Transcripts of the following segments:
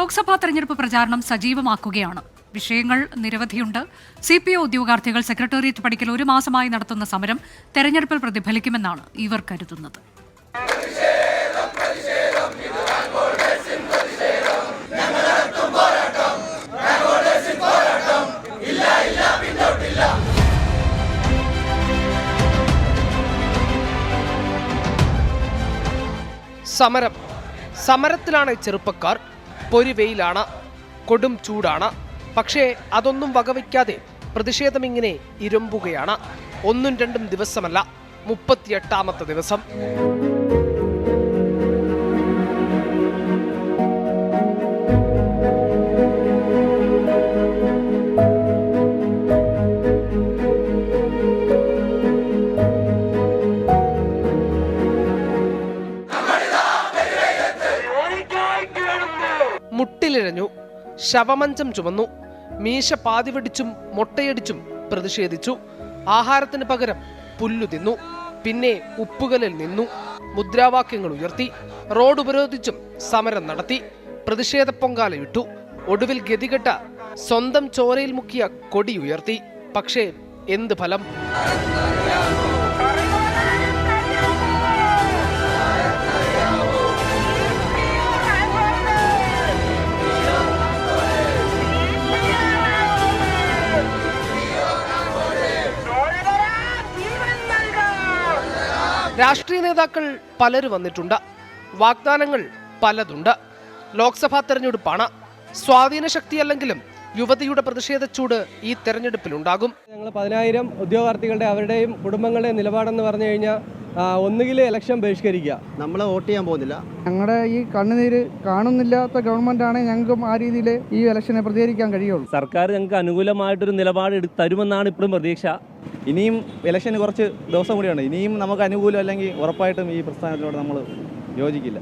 ലോക്സഭാ തെരഞ്ഞെടുപ്പ് പ്രചാരണം സജീവമാക്കുകയാണ്. വിഷയങ്ങൾ നിരവധിയുണ്ട്. സി പി ഒ ഉദ്യോഗാർത്ഥികൾ സെക്രട്ടേറിയറ്റ് പടിക്കൽ ഒരു മാസമായി നടത്തുന്ന സമരം തെരഞ്ഞെടുപ്പിൽ പ്രതിഫലിക്കുമെന്നാണ് ഇവർ കരുതുന്നത്. സമരം. സമരത്തിലാണ് ചെറുപ്പക്കാർ പൊരിവെയിലാണ് കൊടും ചൂടാണ്. പക്ഷേ അതൊന്നും വകവയ്ക്കാതെ പ്രതിഷേധം ഇങ്ങനെ ഇരമ്പുകയാണ്. ഒന്നും രണ്ടും ദിവസമല്ല മുപ്പത്തിയെട്ടാമത്തെ ദിവസം. മുട്ടിലിഴഞ്ഞു. ശവമഞ്ചം ചുമന്നു. മീശ പാതി വെടിച്ചും മൊട്ടയടിച്ചും പ്രതിഷേധിച്ചു. ആഹാരത്തിന് പകരം പുല്ലു തിന്നു. പിന്നെ ഉപ്പുകലിൽ നിന്നു. മുദ്രാവാക്യങ്ങൾ ഉയർത്തി. റോഡ് ഉപരോധിച്ചും സമരം നടത്തി. പ്രതിഷേധ പൊങ്കാലയിട്ടു ഒടുവിൽ ഗതികെട്ട സ്വന്തം ചോരയിൽ മുക്കിയ കൊടി ഉയർത്തി. പക്ഷേ എന്ത് ഫലം? രാഷ്ട്രീയ നേതാക്കൾ പലരും വന്നിട്ടുണ്ട്. വാഗ്ദാനങ്ങൾ പലതുണ്ട്. ലോക്സഭാ തെരഞ്ഞെടുപ്പാണ്. സ്വാധീന ശക്തിയല്ലെങ്കിലും യുവതിയുടെ പ്രതിഷേധ ചൂട് ഈ തെരഞ്ഞെടുപ്പിലുണ്ടാകും. ഞങ്ങൾ പതിനായിരം ഉദ്യോഗാർത്ഥികളുടെ അവരുടെയും കുടുംബങ്ങളുടെയും നിലപാടെന്ന് പറഞ്ഞു കഴിഞ്ഞാൽ ഒന്നുകിൽ ഇലക്ഷൻ ബഹിഷ്കരിക്കുക. നമ്മൾ വോട്ട് ചെയ്യാൻ പോകുന്നില്ല. ഞങ്ങളുടെ ഈ കണ്ണുനീര് കാണുന്നില്ലാത്ത ഗവൺമെന്റ് ആണ് ഞങ്ങൾക്കും ആ രീതിയിൽ ഈ ഇലക്ഷനെ പ്രതികരിക്കാൻ കഴിയുള്ളൂ. സർക്കാർ ഞങ്ങൾക്ക് അനുകൂലമായിട്ടൊരു നിലപാട് തരുമെന്നാണ് ഇപ്പോഴും പ്രതീക്ഷ. ഇനിയും ഇലക്ഷന് കുറച്ച് ദിവസം കൂടിയാണ്. ഇനിയും നമുക്ക് അനുകൂലം അല്ലെങ്കിൽ ഉറപ്പായിട്ടും ഈ പ്രസ്ഥാനത്തിനോട് നമ്മൾ യോജിക്കില്ല.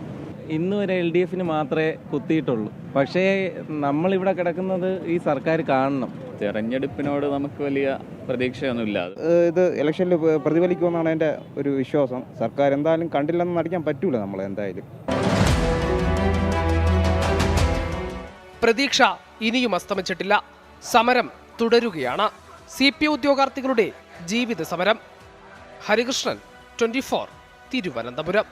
ഇന്ന് വരെ എൽ ഡി എഫിന് മാത്രമേ കുത്തിയിട്ടുള്ളൂ. പക്ഷേ നമ്മളിവിടെ കിടക്കുന്നത് ഈ സർക്കാർ കാണണം. തെരഞ്ഞെടുപ്പിനോട് നമുക്ക് വലിയ പ്രതീക്ഷയൊന്നുമില്ല. ഇത് ഇലക്ഷനിൽ പ്രതിഫലിക്കുമെന്നാണ് എന്റെ ഒരു വിശ്വാസം. സർക്കാർ എന്തായാലും കണ്ടില്ലെന്ന് നടിക്കാൻ പറ്റൂല നമ്മൾ എന്തായാലും. പ്രതീക്ഷ ഇനിയും അസ്തമിച്ചിട്ടില്ല. സമരം തുടരുകയാണ്. സി പി ഉദ്യോഗാർത്ഥികളുടെ ജീവിത സമരം ഹരികൃഷ്ണൻ ട്വന്റി ഫോർ തിരുവനന്തപുരം.